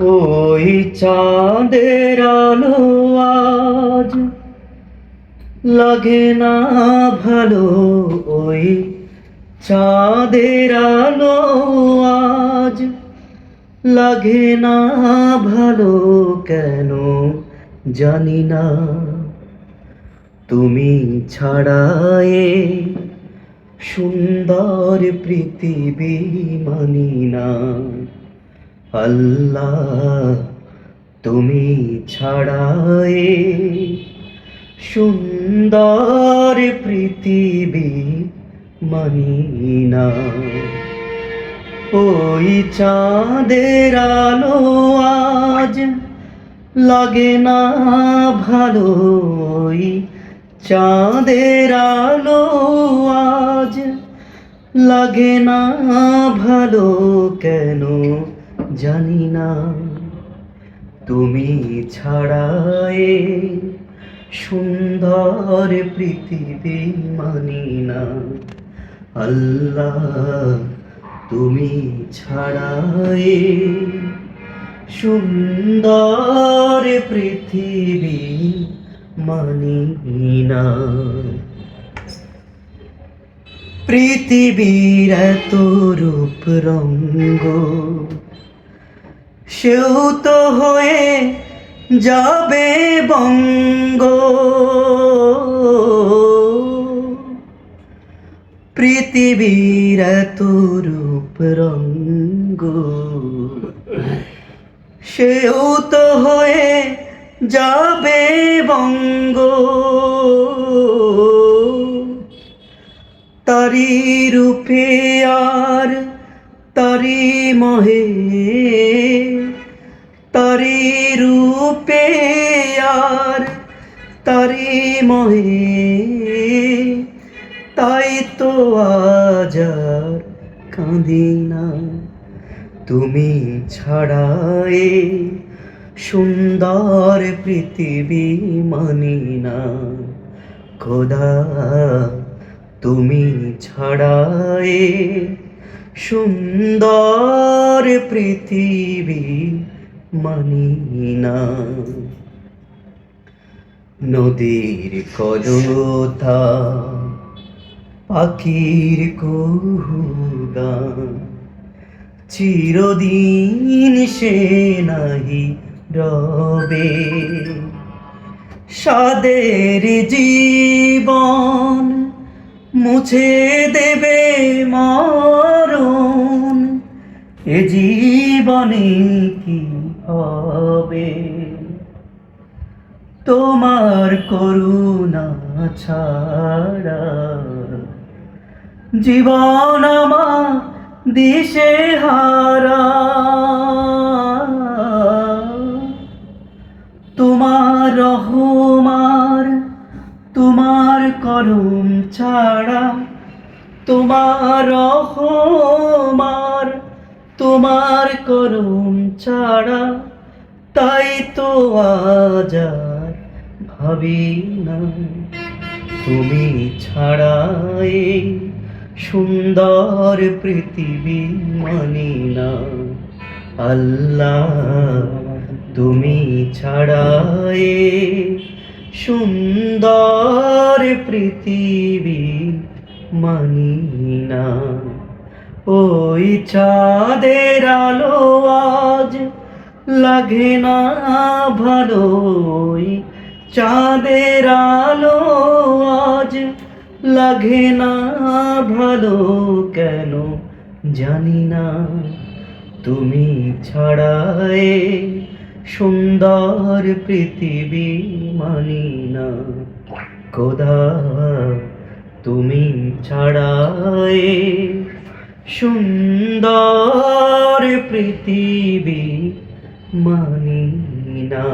ওই চাঁদের আলো আজ লাগে না ভালো, ওই চাঁদের আলো আজ লাগে না ভালো কেন জানি না। তুমি ছাড়ায় সুন্দর পৃথিবী মানি না। আল্লাহ, তুমি ছাড়ায় সুন্দর পৃথিবী মানি না ওই চাঁদের আলো আজ লাগে না ভালো, ওই চাঁদের আলো আজ লাগে না ভালো কেন? জানি না। তুমি ছাড়ায় সুন্দর পৃথিবী মানি না। আল্লাহ, তুমি ছাড়ায় সুন্দর পৃথিবী মানি না। পৃথিবীর এত রূপ রঙ্গ সেও তো হয়ে যাবে বঙ্গ। পৃথিবীর এত রূপ রঙ্গ। সেও তো হয়ে যাবে বঙ্গ। তারি রূপে আর তারি মহে, তারি রূপে আর তারি মহে, তাই তো আজ আর কাঁদি না। তুমি ছাড়ায় সুন্দর পৃথিবী মানি না। খোদা, তুমি ছাড়ায় সুন্দর পৃথিবী মানি না নদীর কলতা পাখির কুহুগান চিরদিন সে নাহি রবে। সাদের জীবন মুছে দেবে মরণ এ জীবনে কি হবে? তোমার করুণা ছাড়া জীবন আমার দিশে হারা। তোমার রহমার তোমার করুণ ছাড়া তোমার রহমার, তোমার করুণ ছাড়া তাই তো আজ আর ভাবি না। তুমি ছাড়াই সুন্দর পৃথিবী মানি না। আল্লাহ, তুমি ছাড়াই সুন্দর পৃথিবী মানি না। ওই চাঁদের আলো আজ লাগে না ভালো ওই চাঁদের আলো আজ লাগে না ভালো কেন জানি না। তুমি ছাড়ায় সুন্দর পৃথিবী মানি না। কোদা তুমি ছাড়ায় সুন্দর পৃথিবী মানি না।